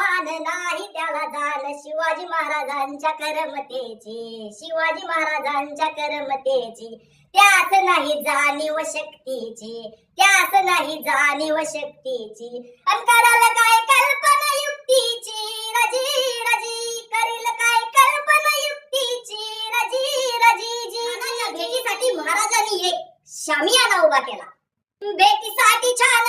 मान नाही त्याला जाण. शिवाजी महाराजांच्या करमतेची शिवाजी महाराजांच्या करमतेची. त्याच नाही जाणीव शक्तीची त्याच नाही जाणीव शक्तीची. अन कराल काय कल्पना युक्तीची? रजी रजी करील काय कल्पना युक्तीची? रजी रजी जी भेटीसाठी महाराजांनी एक शामियाना उभा केला. भेटीसाठी छान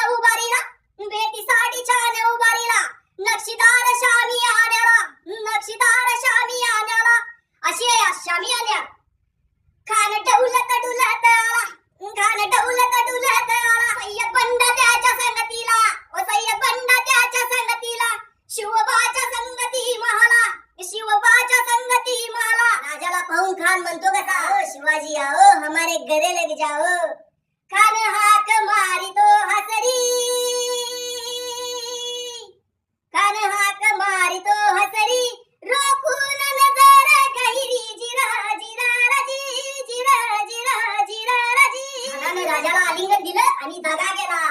शिवाजी आओ हमारे गले लग जाओ. खान हाक मारी तो राजाला आलिंगन दिलं आणि दगा केला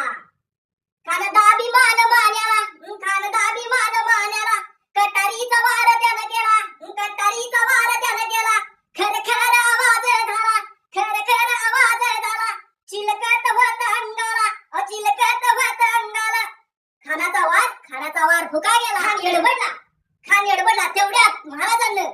खान दाभिमान मान्याला खान दाभिमान मान्याला. कटारीचा वार त्यानं केला कटारीचा वार त्यानं केला. खर खर आवाज झाला खर खर आवाज झाला. चिलकत होत अंगाला अचिलकत होत अंगाला. खानाचा वार खानाचा वार फुका गेला खान येडबडला. खान येडबडला तेवढ्यात महाराजांना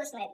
August 9.